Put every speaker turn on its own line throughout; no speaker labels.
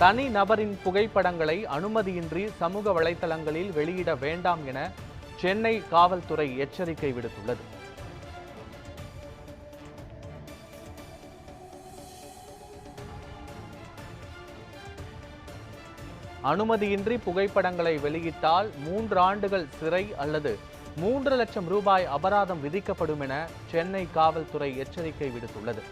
தனி நபரின் புகைப்படங்களை அனுமதியின்றி சமூக வலைதளங்களில் வெளியிட வேண்டாம் என சென்னை காவல்துறை எச்சரிக்கை விடுத்துள்ளது. அனுமதியின்றி புகைப்படங்களை வெளியிட்டால் மூன்று ஆண்டுகள் சிறை அல்லது மூன்று லட்சம் ரூபாய் அபராதம் விதிக்கப்படும் என சென்னை காவல்துறை எச்சரிக்கை விடுத்துள்ளது.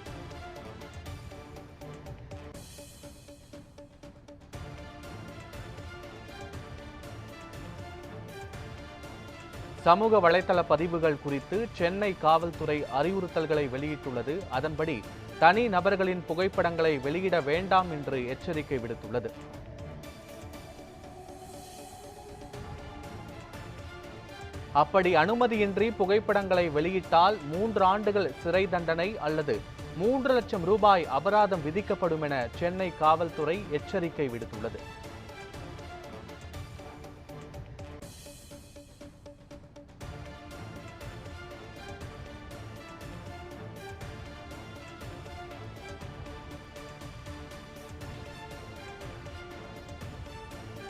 சமூக வலைதள பதிவுகள் குறித்து சென்னை காவல்துறை அறிவுறுத்தல்களை வெளியிட்டுள்ளது. அதன்படி தனி நபர்களின் புகைப்படங்களை வெளியிட வேண்டாம் என்று எச்சரிக்கை விடுத்துள்ளது. அப்படி அனுமதியின்றி புகைப்படங்களை வெளியிட்டால் மூன்று ஆண்டுகள் சிறை தண்டனை அல்லது மூன்று லட்சம் ரூபாய் அபராதம் விதிக்கப்படும் என சென்னை காவல்துறை எச்சரிக்கை விடுத்துள்ளது.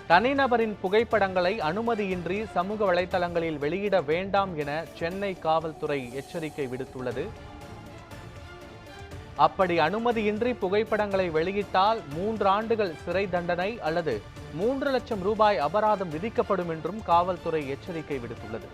தனிநபரின் புகைப்படங்களை அனுமதியின்றி சமூக வலைதளங்களில் வெளியிட வேண்டாம் என சென்னை காவல்துறை எச்சரிக்கை விடுத்துள்ளது. அப்படி அனுமதியின்றி புகைப்படங்களை வெளியிட்டால் மூன்று ஆண்டுகள் சிறை தண்டனை அல்லது மூன்று லட்சம் ரூபாய் அபராதம் விதிக்கப்படும் என்றும் காவல்துறை எச்சரிக்கை விடுத்துள்ளது.